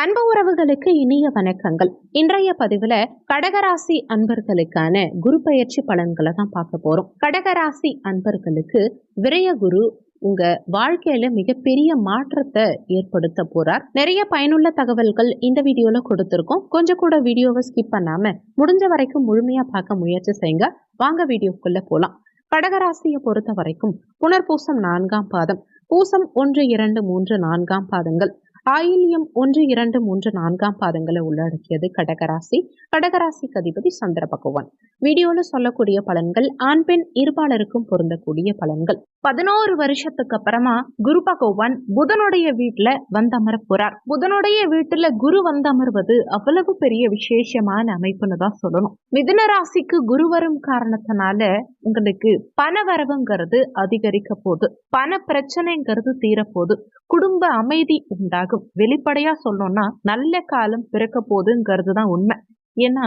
அன்பு உறவுகளுக்கு இனிய வணக்கங்கள். இன்றைய பதிவுல கடகராசி அன்பர்களுக்கான குரு பயிற்சி பலன்களை தான் பார்க்க போறோம். கடகராசி அன்பர்களுக்கு விரய குரு உங்க வாழ்க்கையில மிகப்பெரிய மாற்றத்தை ஏற்படுத்த போறார். நிறைய பயனுள்ள தகவல்கள் இந்த வீடியோல கொடுத்துருக்கோம். கொஞ்சம் கூட வீடியோவை ஸ்கிப் பண்ணாம முடிஞ்ச வரைக்கும் முழுமையா பார்க்க முயற்சி செய்யுங்க. வாங்க வீடியோக்குள்ள போலாம். கடகராசியை பொறுத்த வரைக்கும் புனர்பூசம் நான்காம் பாதம். பூசம் ஒன்று இரண்டு மூன்று நான்காம் பாதங்கள். ஆயில்யம் ஒன்று இரண்டு மூன்று நான்காம் பாதங்களை உள்ளடக்கியது கடகராசி. கடகராசிக்கு அதிபதி சந்திர பகவான். வீடியோல சொல்லக்கூடிய பலன்கள் ஆண் பெண் இருபாலருக்கும் பொருந்தக்கூடிய பலன்கள். பதினோரு வருஷத்துக்கு அப்புறமா குரு பகவான் புதனுடைய வீட்டுல வந்தமர போறார். புதனுடைய வீட்டுல குரு வந்தமர்வது அவ்வளவு பெரிய விசேஷமான அமைப்புன்னு தான் சொல்லணும். மிதுன ராசிக்கு குரு வரும் காரணத்தினால உங்களுக்கு பண வரவுங்கிறது அதிகரிக்க போகுது. பண பிரச்சனைங்கிறது தீரப்போகுது. குடும்ப அமைதி உண்டாகும். வெளிப்படையா சொல்லணும்னா நல்ல காலம் பிறக்க போகுதுங்கிறது தான் உண்மை. ஏன்னா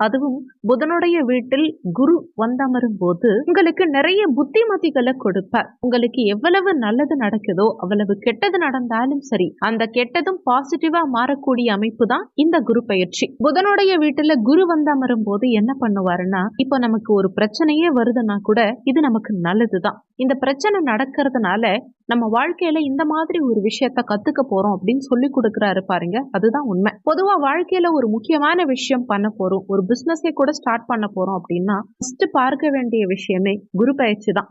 அதுவும் புதனுடைய வீட்டில் குரு வந்தமரும் போது உங்களுக்கு நிறைய புத்திமதிகளை கொடுப்பார். உங்களுக்கு எவ்வளவு நல்லது நடக்குதோ அவ்வளவு கெட்டது நடந்தாலும் சரி அந்த கெட்டதும் பாசிட்டிவா மாறக்கூடிய அமைப்பு தான் இந்த குரு பயிற்சி. புதனுடைய வீட்டுல குரு வந்தமரும் போது என்ன பண்ணுவாருன்னா இப்போ நமக்கு ஒரு பிரச்சனையே வருதுன்னா கூட இது நமக்கு நல்லதுதான். இந்த பிரச்சனை நடக்கிறதுனால நம்ம வாழ்க்கையில இந்த மாதிரி ஒரு விஷயத்த கத்துக்க போறோம் அப்படின்னு சொல்லி கொடுக்குறாரு பாருங்க. அதுதான் உண்மை. பொதுவா வாழ்க்கையில ஒரு முக்கியமான விஷயம் பண்ண போறோம். ஒரு பிசினஸே கூட ஸ்டார்ட் பண்ண போறோம் அப்படின்னா ஃபர்ஸ்ட் பார்க்க வேண்டிய விஷயமே குரு பயிற்சி தான்.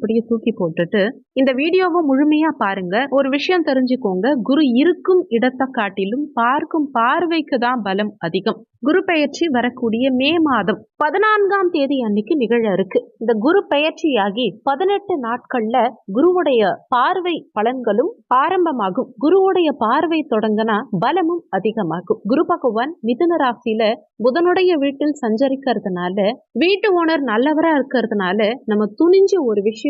அப்படியே தூக்கி போட்டுட்டு இந்த வீடியோவை முழுமையா பாருங்க. ஒரு விஷயம் தெரிஞ்சுக்கோங்க. குரு இருக்கும் இடத்தை காட்டிலும் பார்க்கும் பார்வைக்கு தான் பலம் அதிகம். குரு பெயர்ச்சி வரக்கூடிய மே மாதம் பதினான்காம் தேதி அன்னைக்கு நிகழ இருக்கு. இந்த குரு பெயர்ச்சியாகி பதினெட்டு நாட்கள்ல குருவுடைய பார்வை பலன்களும் ஆரம்பமாகும். குருவுடைய பார்வை தொடங்கினா பலமும் அதிகமாகும். குரு பகவான் மிதுன ராசியில புதனுடைய வீட்டில் சஞ்சரிக்கிறதுனால வீட்டு ஓனர் நல்லவரா இருக்கிறதுனால நம்ம துணிஞ்சு ஒரு விஷயம்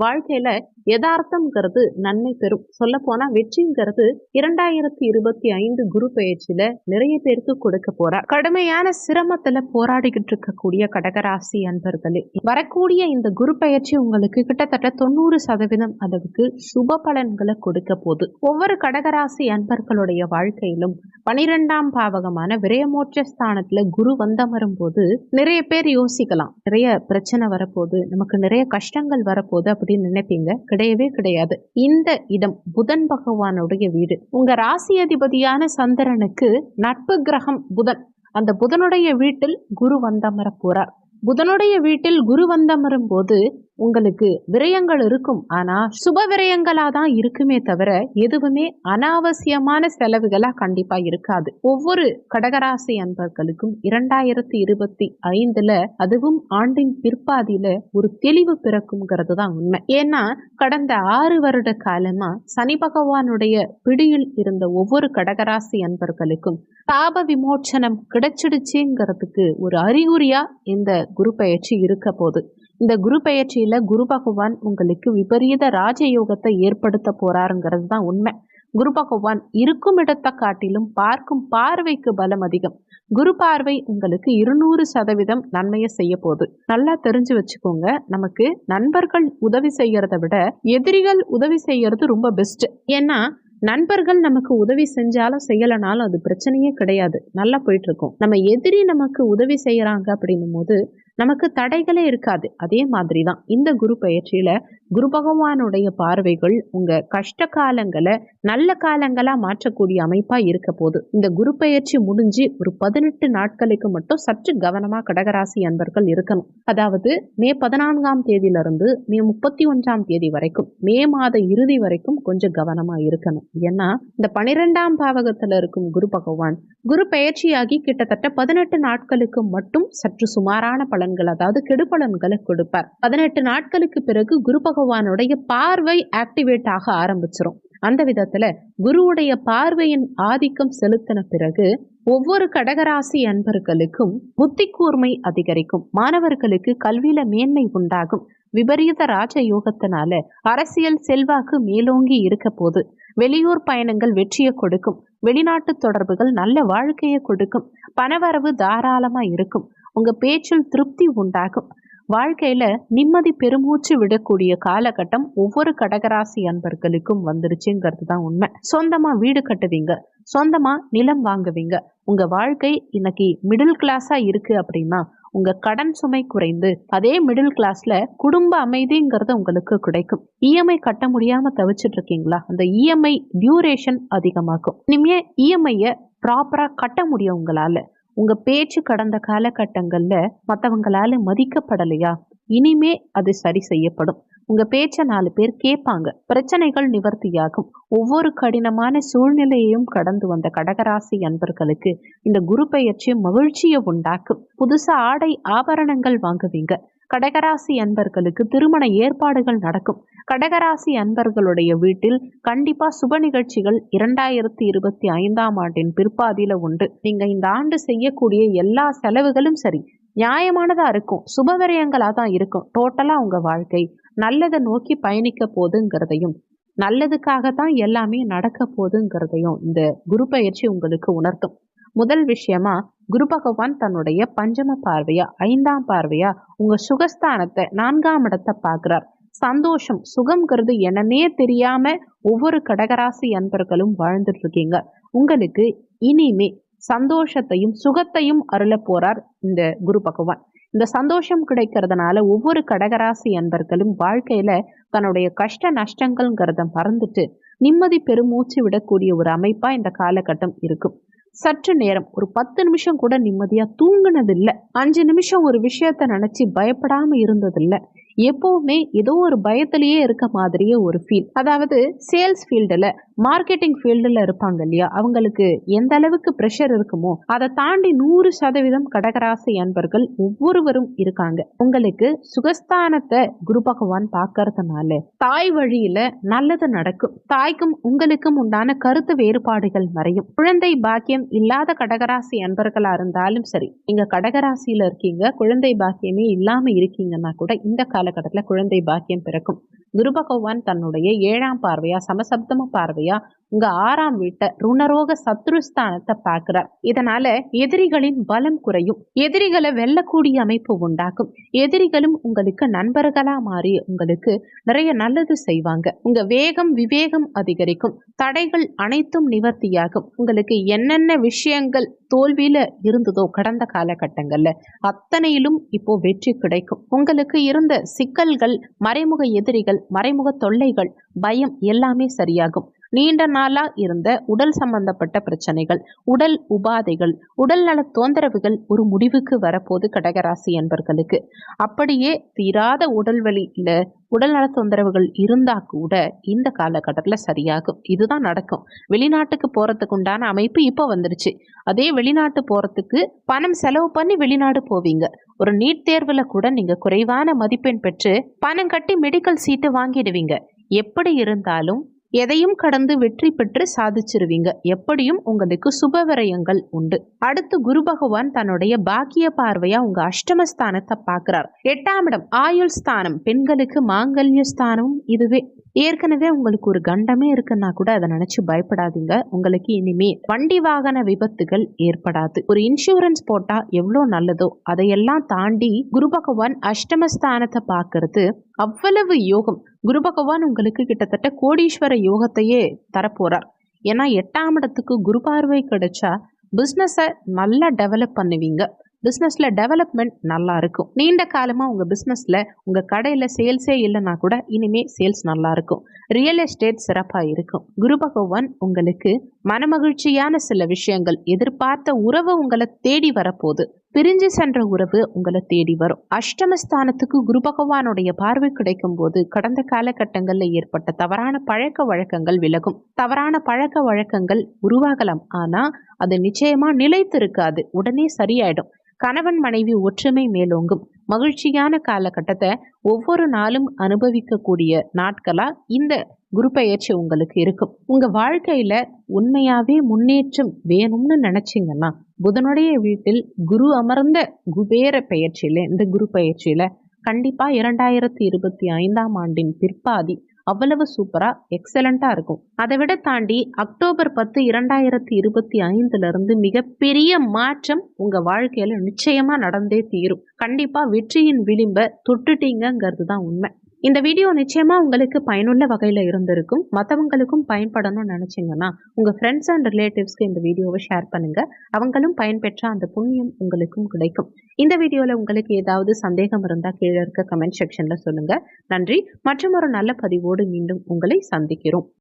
வாழ்க்கையில யதார்த்தம்ங்கிறது நன்மை பெறும். சொல்ல போனா வெற்றிங்கிறது இரண்டாயிரத்தி இருபத்தி ஐந்து குரு பயிற்சியில நிறைய பேருக்கு கொடுக்க போறா. கடுமையான சிரமத்துல போராடிக்கிட்டு இருக்கக்கூடிய கடகராசி அன்பர்களே வரக்கூடிய இந்த குரு பயிற்சி உங்களுக்கு கிட்டத்தட்ட தொண்ணூறு சதவீதம் அளவுக்கு சுப பலன்களை கொடுக்க போகுது. ஒவ்வொரு கடகராசி அன்பர்களுடைய வாழ்க்கையிலும் பனிரெண்டாம் பாவகமான விரயமோற்ற ஸ்தானத்துல குரு வந்தமரும் போது நிறைய பேர் யோசிக்கலாம். நிறைய பிரச்சனை வரப்போகுது. நமக்கு நிறைய கஷ்டங்கள் வரப்போகுது. அப்படின்னு நினைப்பீங்க? கிடையவே கிடையாது. இந்த இடம் புதன் பகவானுடைய வீடு. உங்க ராசி அதிபதியான சந்திரனுக்கு நட்பு கிரகம் புதன். அந்த புதனுடைய வீட்டில் குரு வந்தமர போறார். புதனுடைய வீட்டில் குரு வந்தமரும் போது உங்களுக்கு விரயங்கள் இருக்கும். ஆனால் சுப விரயங்களாக தான் இருக்குமே தவிர எதுவுமே அனாவசியமான செலவுகளாக கண்டிப்பாக இருக்காது. ஒவ்வொரு கடகராசி அன்பர்களுக்கும் இரண்டாயிரத்தி இருபத்தி ஐந்துல அதுவும் ஆண்டின் பிற்பாதியில ஒரு தெளிவு பிறக்குங்கிறது தான் உண்மை. ஏன்னா கடந்த ஆறு வருட காலமா சனி பகவானுடைய பிடியில் இருந்த ஒவ்வொரு கடகராசி அன்பர்களுக்கும் தாப விமோச்சனம் கிடைச்சிடுச்சுங்கிறதுக்கு ஒரு அறிகுறியா இந்த குரு பயிற்சி இருக்க போகுது. இந்த குரு பெயர்ச்சியில குரு பகவான் உங்களுக்கு விபரீத ராஜயோகத்தை ஏற்படுத்த போறாருங்கிறது தான் உண்மை. குரு பகவான் இருக்கும் இடத்தை காட்டிலும் பார்க்கும் பார்வைக்கு பலம் அதிகம். குரு பார்வை உங்களுக்கு இருநூறு சதவீதம் நன்மையை செய்ய போகுது. நல்லா தெரிஞ்சு வச்சுக்கோங்க நமக்கு நண்பர்கள் உதவி செய்யறத விட எதிரிகள் உதவி செய்யறது ரொம்ப பெஸ்ட் ஏன்னா நண்பர்கள் நமக்கு உதவி செஞ்சாலும் செய்யலைனாலும் அது பிரச்சனையே கிடையாது. நல்லா போயிட்டு இருக்கும். நம்ம எதிரி நமக்கு உதவி செய்யறாங்க அப்படின்னும் போது நமக்கு தடைகளே இருக்காது. அதே மாதிரி தான் இந்த குரு பயிற்சியில குரு பகவானுடைய பார்வைகள் உங்க கஷ்ட காலங்களை நல்ல காலங்களா மாற்றக்கூடிய அமைப்பா இருக்க போது இந்த குரு பயிற்சி முடிஞ்சு ஒரு பதினெட்டு நாட்களுக்கு மட்டும் சற்று கவனமா கடகராசி அன்பர்கள் இருக்கணும். அதாவது மே பதினான்காம் தேதியிலிருந்து மே முப்பத்தி ஒன்றாம் தேதி வரைக்கும் மே மாத இறுதி வரைக்கும் கொஞ்சம் கவனமா இருக்கணும். ஏன்னா இந்த பனிரெண்டாம் பாவகத்துல இருக்கும் குரு பகவான் குரு பயிற்சியாகி கிட்டத்தட்ட பதினெட்டு நாட்களுக்கு மட்டும் சற்று சுமாரான பலன்கள் அதாவது கெடுபலன்களை கொடுப்பார். பதினெட்டு நாட்களுக்கு பிறகு குரு பகவானுடைய பார்வை ஆக்டிவேட் ஆக ஆரம்பிச்சிரும். அந்த விதத்துல குருவுடைய பார்வையின் ஆதிக்கம் செலுத்தின பிறகு ஒவ்வொரு கடகராசி அன்பர்களுக்கும் புத்தி கூர்மை அதிகரிக்கும். மாணவர்களுக்கு கல்வியில மேன்மை உண்டாகும். விபரீத ராஜ யோகத்தினால அரசியல் செல்வாக்கு மேலோங்கி இருக்க போது வெளியூர் பயணங்கள் வெற்றியை கொடுக்கும். வெளிநாட்டு தொடர்புகள் நல்ல வாழ்க்கையை கொடுக்கும். பணவரவு தாராளமா இருக்கும். உங்க பேச்சில் திருப்தி உண்டாகும். வாழ்க்கையில நிம்மதி பெருமூச்சு விடக்கூடிய காலகட்டம் ஒவ்வொரு கடகராசி அன்பர்களுக்கும் வந்துருச்சுங்கிறது தான் உண்மை. சொந்தமா வீடு கட்டுவீங்க. சொந்தமா நிலம் வாங்குவீங்க. உங்க வாழ்க்கை இன்னைக்கு மிடில் கிளாஸா இருக்கு அப்படின்னா உங்க கடன் சுமை குறைந்து அதே மிடில் கிளாஸ்ல குடும்ப அமைதிங்கிறது உங்களுக்கு கிடைக்கும். இஎம்ஐ கட்ட முடியாம தவிச்சிட்டு இருக்கீங்களா? அந்த இஎம்ஐ டியூரேஷன் அதிகமாக்கும். இனிமே இஎம்ஐய ப்ராப்பரா கட்ட முடியும் உங்களால. உங்க பேச்சு கடந்த காலகட்டங்கள்ல மற்றவங்களால மதிக்கப்படலையா? இனிமே அது சரி செய்யப்படும். உங்க பேச்ச நாலு பேர் கேட்பாங்க. பிரச்சனைகள் நிவர்த்தியாகும். ஒவ்வொரு கடினமான சூழ்நிலையையும் கடந்து வந்த கடகராசி அன்பர்களுக்கு இந்த குரு பெயர்ச்சி மகிழ்ச்சியை உண்டாக்கும். புதுசா ஆடை ஆபரணங்கள் வாங்குவீங்க. கடகராசி அன்பர்களுக்கு திருமண ஏற்பாடுகள் நடக்கும். கடகராசி அன்பர்களுடைய வீட்டில் கண்டிப்பா சுப நிகழ்ச்சிகள் இரண்டாயிரத்தி இருபத்தி ஐந்தாம் ஆண்டின் பிற்பாதியில உண்டு. நீங்க இந்த ஆண்டு செய்யக்கூடிய எல்லா செலவுகளும் சரி. நியாயமானதா இருக்கும். சுபவிரயங்களா தான் இருக்கும். டோட்டலா உங்க வாழ்க்கை நல்லதை நோக்கி பயணிக்க போதுங்கிறதையும் நல்லதுக்காக தான் எல்லாமே நடக்க போதுங்கிறதையும் இந்த குரு பயிற்சி உங்களுக்கு உணர்த்தும். முதல் விஷயமா குரு பகவான் தன்னுடைய பஞ்சம பார்வையா ஐந்தாம் பார்வையா உங்க சுகஸ்தானத்தை நான்காம் இடத்தை பார்க்கிறார். சந்தோஷம் சுகம்ங்கிறது என்னன்னே தெரியாம ஒவ்வொரு கடகராசி அன்பர்களும் வாழ்ந்துட்டு இருக்கீங்க. உங்களுக்கு இனிமே சந்தோஷத்தையும் சுகத்தையும் அருள போறார் இந்த குரு பகவான். இந்த சந்தோஷம் கிடைக்கிறதுனால ஒவ்வொரு கடகராசி அன்பர்களும் வாழ்க்கையில தன்னுடைய கஷ்ட நஷ்டங்கள்ங்கிறத மறந்துட்டு நிம்மதி பெருமூச்சு விடக்கூடிய ஒரு அமைப்பா இந்த காலகட்டம் இருக்கும். சற்று நேரம் ஒரு பத்து நிமிஷம் கூட நிம்மதியா தூங்குனதில்லை. அஞ்சு நிமிஷம் ஒரு விஷயத்த நினைச்சு பயப்படாம இருந்ததில்லை. எப்பவுமே ஏதோ ஒரு பயத்திலேயே இருக்க மாதிரியே ஒரு ஃபீல் அதாவது சேல்ஸ் ஃபீல்டில் மார்க்கெட்டிங் ஃபீல்டில் இருப்பாங்க இல்லையா? அவங்களுக்கு எந்த அளவுக்கு ப்ரெஷர் இருக்குமோ அதை தாண்டி நூறு சதவீதம் கடகராசி அன்பர்கள் ஒவ்வொருவரும் இருக்காங்க. உங்களுக்கு சுகஸ்தானத்தை குரு பகவான் பார்க்கறதுனால தாய் வழியில நல்லது நடக்கும். தாய்க்கும் உங்களுக்கும் உண்டான கருத்து வேறுபாடுகள் மறையும். குழந்தை பாக்கியம் இல்லாத கடகராசி அன்பர்களாக இருந்தாலும் சரி நீங்கள் கடகராசியில் இருக்கீங்க குழந்தை பாக்கியமே இல்லாமல் இருக்கீங்கன்னா கூட இந்த காலகட்டத்தில் குழந்தை பாக்கியம் பிறக்கும். குரு பகவான் தன்னுடைய ஏழாம் பார்வையா சமசப்தம பார்வையா உங்க ஆறாம் வீட்டை ருணரோக சத்ருஸ்தானத்தை பார்க்கிறார். இதனால எதிரிகளின் பலம் குறையும். எதிரிகளை வெல்லக்கூடிய அமைப்பு உண்டாக்கும். எதிரிகளும் உங்களுக்கு நண்பர்களா மாறி உங்களுக்கு நிறைய நல்லது செய்வாங்க. உங்க வேகம் விவேகம் அதிகரிக்கும். தடைகள் அனைத்தும் நிவர்த்தியாகும். உங்களுக்கு என்னென்ன விஷயங்கள் தோல்வியில இருந்ததோ கடந்த காலகட்டங்கள்ல அத்தனையிலும் இப்போ வெற்றி கிடைக்கும். உங்களுக்கு இருந்த சிக்கல்கள் மறைமுக எதிரிகள் மறைமுக தொல்லைகள் பயம் எல்லாமே சரியாகும். நீண்ட நாளாக இருந்த உடல் சம்பந்தப்பட்ட பிரச்சனைகள் உடல் உபாதைகள் உடல் நல தொந்தரவுகள் ஒரு முடிவுக்கு வரப்போது கடகராசி என்பர்களுக்கு. அப்படியே தீராத உடல் வலியில உடல் நல தொந்தரவுகள் இருந்தா கூட இந்த காலகட்டத்தில் சரியாகும். இதுதான் நடக்கும். வெளிநாட்டுக்கு போறதுக்கு உண்டான அமைப்பு இப்போ வந்துருச்சு. அதே வெளிநாட்டு போறதுக்கு பணம் செலவு பண்ணி வெளிநாடு போவீங்க. ஒரு நீட் தேர்வுல கூட நீங்க குறைவான மதிப்பெண் பெற்று பணம் கட்டி மெடிக்கல் சீட்டு வாங்கிடுவீங்க. எப்படி இருந்தாலும் எதையும் கடந்து வெற்றி பெற்று சாதிச்சிருவீங்க. எப்படியும் உங்களுக்கு சுபவிரயங்கள் உண்டு. அடுத்து குரு பகவான் தன்னுடைய பாக்கிய பார்வையா உங்க அஷ்டமஸ்தானத்தை பார்க்கிறார். எட்டாம் இடம் ஆயுள் ஸ்தானம். பெண்களுக்கு மாங்கல்ய ஸ்தானம் இதுவே. ஏற்கனவே உங்களுக்கு ஒரு கண்டமே இருக்குன்னா கூட அதை நினைச்சு பயப்படாதீங்க. உங்களுக்கு இனிமே வண்டி வாகன விபத்துகள் ஏற்படாது. ஒரு இன்சூரன்ஸ் போட்டா எவ்வளோ நல்லதோ அதையெல்லாம் தாண்டி குரு பகவான் அஷ்டமஸ்தானத்தை பார்க்கறது அவ்வளவு யோகம். குரு பகவான் உங்களுக்கு கிட்டத்தட்ட கோடீஸ்வர யோகத்தையே தரப்போறார். ஏன்னா எட்டாம் இடத்துக்கு குரு பார்வை கிடைச்சா பிஸ்னஸை நல்லா டெவலப் பண்ணுவீங்க. பிஸ்னஸில் டெவலப்மெண்ட் நல்லா இருக்கும் நீண்ட காலமாக உங்கள் பிஸ்னஸில் உங்கள் கடையில் சேல்ஸே இல்லைன்னா கூட இனிமேல் சேல்ஸ் நல்லா இருக்கும் ரியல் எஸ்டேட் சிறப்பாக இருக்கும். குரு பகவான் உங்களுக்கு மனமகிழ்ச்சியான சில விஷயங்கள் எதிர்பார்த்த உறவு உங்களை தேடி வரப்போகுது. பிரிஞ்சு சென்ற உறவு உங்களை தேடி வரும். அஷ்டமஸ்தானத்துக்கு குரு பகவானுடைய பார்வை கிடைக்கும் போது கடந்த காலகட்டங்களில் ஏற்பட்ட தவறான பழக்க வழக்கங்கள் விலகும். தவறான பழக்க வழக்கங்கள் உருவாகலாம். ஆனால் அது நிச்சயமா நிலைத்து இருக்காது உடனே சரியாயிடும். கணவன் மனைவி ஒற்றுமை மேலோங்கும். மகிழ்ச்சியான காலகட்டத்தை ஒவ்வொரு நாளும் அனுபவிக்கக்கூடிய நாட்களா இந்த குரு உங்களுக்கு இருக்கும். உங்க வாழ்க்கையில உண்மையாவே முன்னேற்றம் வேணும்னு நினைச்சீங்கன்னா புதனுடைய வீட்டில் குரு அமர்ந்த குபேர பெயர்ச்சியில இந்த குரு பெயர்ச்சியில கண்டிப்பா இரண்டாயிரத்தி இருபத்தி ஐந்தாம் ஆண்டின் பிற்பாதி அவ்வளவு சூப்பராக எக்ஸலண்ட்டாக இருக்கும். அதை விட தாண்டி அக்டோபர் பத்து இரண்டாயிரத்தி இருபத்தி ஐந்துலேருந்து மிகப்பெரிய மாற்றம் உங்கள் வாழ்க்கையில் நிச்சயமாக நடந்தே தீரும். கண்டிப்பாக வெற்றியின் விளிம்பை தொட்டுட்டீங்கங்கிறது தான் உண்மை. இந்த வீடியோ நிச்சயமாக உங்களுக்கு பயனுள்ள வகையில் இருந்திருக்கும். மற்றவங்களுக்கும் பயன்படணும்னு நினச்சிங்கன்னா உங்கள் ஃப்ரெண்ட்ஸ் அண்ட் ரிலேட்டிவ்ஸ்க்கு இந்த வீடியோவை ஷேர் பண்ணுங்கள் அவங்களும் பயன்பெற்ற அந்த புண்ணியம் உங்களுக்கும் கிடைக்கும். இந்த வீடியோவில் உங்களுக்கு ஏதாவது சந்தேகம் இருந்தால் கீழே இருக்க கமெண்ட் செக்ஷனில் சொல்லுங்கள் நன்றி. மற்றும் ஒரு நல்ல பதிவோடு மீண்டும் உங்களை சந்திக்கிறோம்.